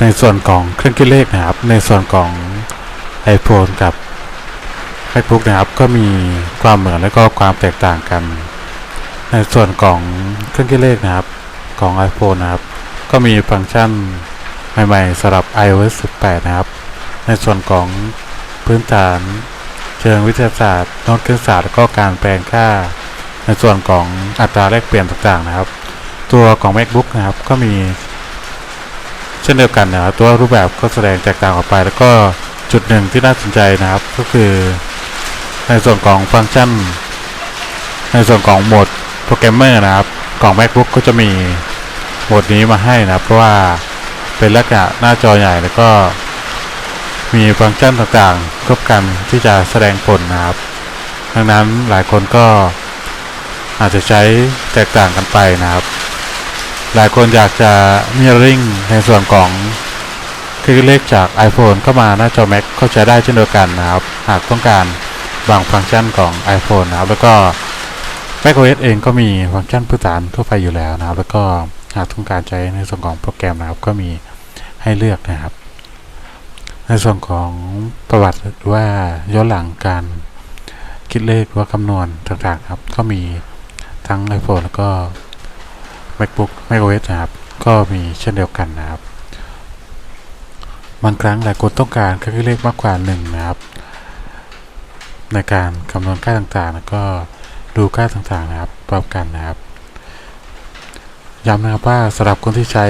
ในส่วนของเครื่องคิดเลขนะครับ ในส่วนของ iPhone กับ MacBook นะครับ ก็มีความเหมือนและก็ความแตกต่างกัน ในส่วนของเครื่องคิดเลขนะครับของ iPhone นะครับ ก็มีฟังก์ชันใหม่ๆสำหรับ iOS 18 นะครับ ในส่วนของพื้นฐานเชิงวิทยาศาสตร์น้ตคณิตศาสตร์และก็การแปลงค่า ในส่วนของอัตราแลกเปลี่ยนต่างๆนะครับ ตัวของ MacBook นะครับ ก็มี เช่นเดียวกันนะครับตัวรูปแบบก็แสดงแตกต่างออกไป แล้วก็จุดหนึ่งที่น่าสนใจนะครับก็คือในส่วนของฟังก์ชัน ในส่วนของโหมดโปรแกรมเมอร์นะครับของ MacBook ก็จะมีโหมดนี้มาให้นะครับ เพราะว่าเป็นลักษณะหน้าจอใหญ่แล้วก็มีฟังก์ชันต่างๆครบกันที่จะแสดงผลนะครับ ดังนั้นหลายคนก็อาจจะใช้แตกต่างกันไปนะครับ หลายคนอยากจะ mirroring ในส่วนของครื่อเลขจาก iPhone เข้ามาหน้าจอ Mac ก็ใช้ได้เช่นเดียวกันนะครับ หากต้องการบางฟังก์ชันของ iPhone นะครับ แล้วก็ macOS เองก็มีฟังก์ชันพื้นฐานทั่วไปอยู่แล้วนะครับ แล้วก็หากต้องการใช้ในส่วนของโปรแกรมนะครับ ก็มีให้เลือกนะครับ ในส่วนของประวัติว่าย้อนหลังการคิดเลขว่าคำนวณต่างๆครับ ก็มีทั้ง iPhone แล้วก็ MacBook macOS นะครับ ก็มีเช่นเดียวกันนะครับ บางครั้งหลายคนต้องการเครื่องเลขมากกว่าหนึ่งนะครับ ในการคำนวณค่าต่างๆ แล้วก็ดูค่าต่างๆนะครับพร้อมกันนะครับ ย้ำนะครับว่าสำหรับคนที่ใช้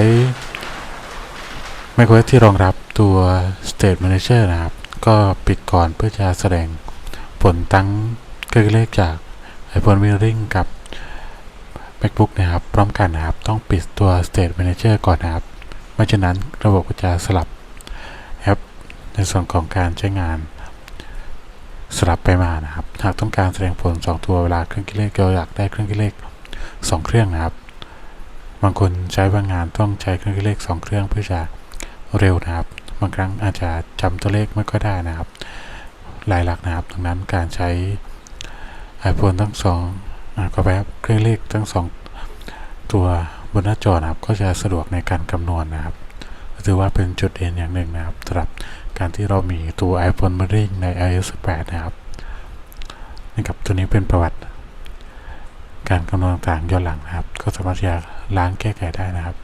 macOS ที่รองรับตัว State Manager นะครับ ก็ปิดก่อนเพื่อจะแสดงผลตั้งเครื่องเลขจาก iPhone Mirroring กับ MacBook นะครับพร้อมกันนะครับต้องปิดตัว State Manager ก่อนนะครับไม่ฉะนั้นระบบก็จะสลับแอปในส่วนของการใช้งานสลับไปมานะครับ หากต้องการแสดงผล 2 ตัวเวลาเครื่องคิดเลขเราอยากได้เครื่องคิดเลข 2 เครื่องนะครับ บางคนใช้บางงานต้องใช้เครื่องคิดเลข 2 เครื่องเพื่อจะเร็วนะครับ บางครั้งอาจจะจำตัวเลขไม่ค่อยได้นะครับลายลักษณ์นะครับดังนั้นการใช้ iPhone ทั้งสอง ก็แบบเครื่องเลขทั้งสองตัวบนหน้าจอนะครับ ก็จะสะดวกในการคำนวณนะครับถือว่าเป็นจุดเด่นอย่างหนึ่งนะครับสำหรับการที่เรามีตัว iPhone m a r i n g ใน iOS 8นะครับนะครับตัวนี้เป็นประวัติ การคำนวณต่างๆย้อนหลังนะครับ ก็สามารถจะล้างแก้ไขได้นะครับ